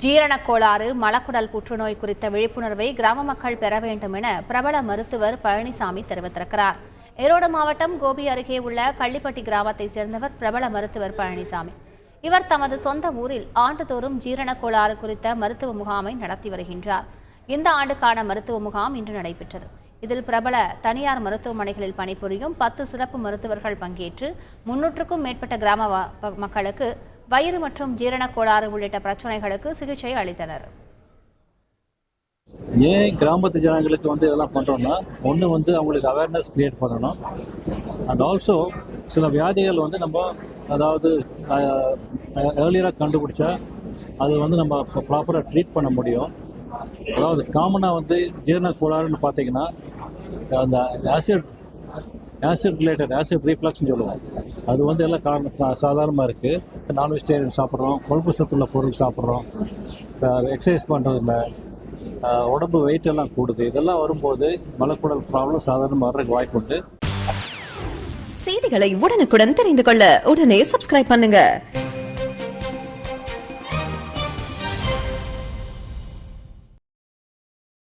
ஜீரணக் கோளாறு மலக்குடல் புற்றுநோய் குறித்த விழிப்புணர்வை கிராம மக்கள் பெற வேண்டும் என பிரபல மருத்துவர் பழனிசாமி தெரிவித்திருக்கிறார். ஈரோடு மாவட்டம் கோபி அருகே உள்ள கள்ளிப்பட்டி கிராமத்தைச் சேர்ந்தவர் பிரபல மருத்துவர் பழனிசாமி. இவர் தமது சொந்த ஊரில் ஆண்டுதோறும் ஜீரணக் கோளாறு குறித்த மருத்துவ முகாமை நடத்தி வருகின்றார். இந்த ஆண்டுக்கான மருத்துவ முகாம் இன்று நடைபெற்றது. இதில் பிரபல தனியார் மருத்துவமனைகளில் பணிபுரியும் பத்து சிறப்பு மருத்துவர்கள் பங்கேற்று முன்னூற்றுக்கும் மேற்பட்ட கிராம மக்களுக்கு வயிறு மற்றும் ஜீரண கோளாறு உள்ளிட்ட பிரச்சனைகளுக்கு சிகிச்சை அளித்தனர். ஏன் கிராமத்து ஜனங்களுக்கு வந்து இதெல்லாம் பண்ணுறோன்னா ஒன்று வந்து அவங்களுக்கு அவேர்னஸ் க்ரியேட் பண்ணணும். அண்ட் ஆல்சோ சில வியாதிகள் வந்து நம்ம அதாவது ஏர்லியராக கண்டுபிடிச்சா அது வந்து நம்ம ப்ராப்பராக ட்ரீட் பண்ண முடியும். அதாவது காமனாக வந்து ஜீரண கோளாறுன்னு பார்த்தீங்கன்னா அந்த ஆசிட் ஆசிட் ரிலேட்டட் ஆசிட் ரீஃப்ளக்ஸ்னு சொல்லுவோம். அது வந்து எல்லாம் காரணம் சாதாரணமாக இருக்குது நான் வெஜிடேரியன் சாப்பிட்றோம் கொழுப்பு சத்துள்ள பொருள் சாப்பிட்றோம். எக்ஸசைஸ் பண்ணுறதில்ல உடம்பு வெயிட் எல்லாம் கூடுது. இதெல்லாம் வரும்போது மலக்குடல் ப்ராப்ளம் சாதாரணமாக வர்றதுக்கு வாய்ப்பு உண்டு. செய்திகளை உடனுக்குடன் தெரிந்து கொள்ள உடனே சப்ஸ்கிரைப் பண்ணுங்க.